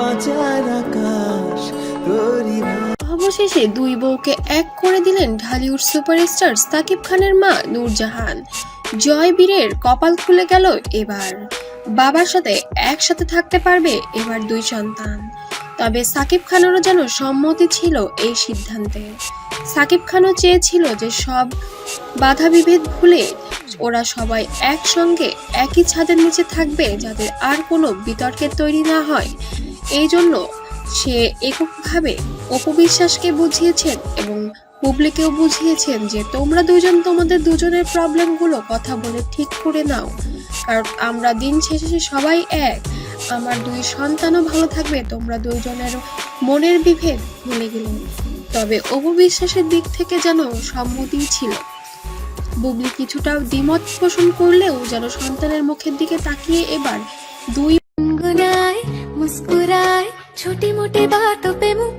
বাঁচার আকাশ অবশেষে দুই বউকে এক করে দিলেন ঢালিউড সুপারস্টার সাকিব খানের মা নূরজাহান। জয় বীরের কপাল খুলে গেল এবার। বাবার সাথে একসাথে থাকতে পারবে এবার দুই সন্তান। তবে সাকিব খানেরও যেন সম্মতি ছিল এই সিদ্ধান্তে। সাকিব খানও চেয়েছিল যে সব বাধা বিভেদ ভুলে ওরা সবাই একসঙ্গে একই ছাদের নিচে থাকবে যাতে আর কোনো বিতর্কের তৈরি না হয়। এই জন্য সে এককভাবে অপবিশ্বাসকে বুঝিয়েছেন এবং পুবলিকেও বুঝিয়েছেন যে তোমরা দুজন তোমাদের দুজনের প্রবলেমগুলো কথা বলে ঠিক করে নাও। কারণ আমরা দিন শেষে সবাই এক। আমার দুই সন্তানও ভালো থাকবে, তোমরা দুইজনের মনের বিভেদ ভুলে গেলেন তবে অপবিশ্বাসের দিক থেকে যেন সম্মতি ছিল। বুবলি কিছুটা দ্বিমত পোষণ করলেও যেন সন্তানের মুখের দিকে তাকিয়ে এবার দুই মুস্কুরায় ছোটি মোটি বাতো পে মুখ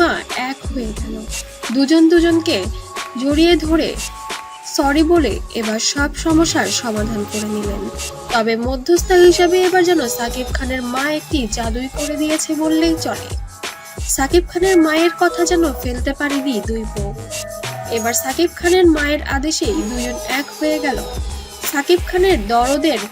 মা, এক হয়ে গেল। দুজন দুজনকে জড়িয়ে ধরে সরি বলে এবার সব সমস্যার সমাধান করে নিলেন। তবে মধ্যস্থা হিসাবে এবার যেন সাকিব খানের মা একটি জাদুই করে দিয়েছে বললেই চলে। সাকিব খানের মায়ের কথা যেন ফেলতে পারেনি দুই বউ। এবার সাকিব খানের মায়ের আদেশেই দুজন এক হয়ে গেল। সাকিব খানের দরদের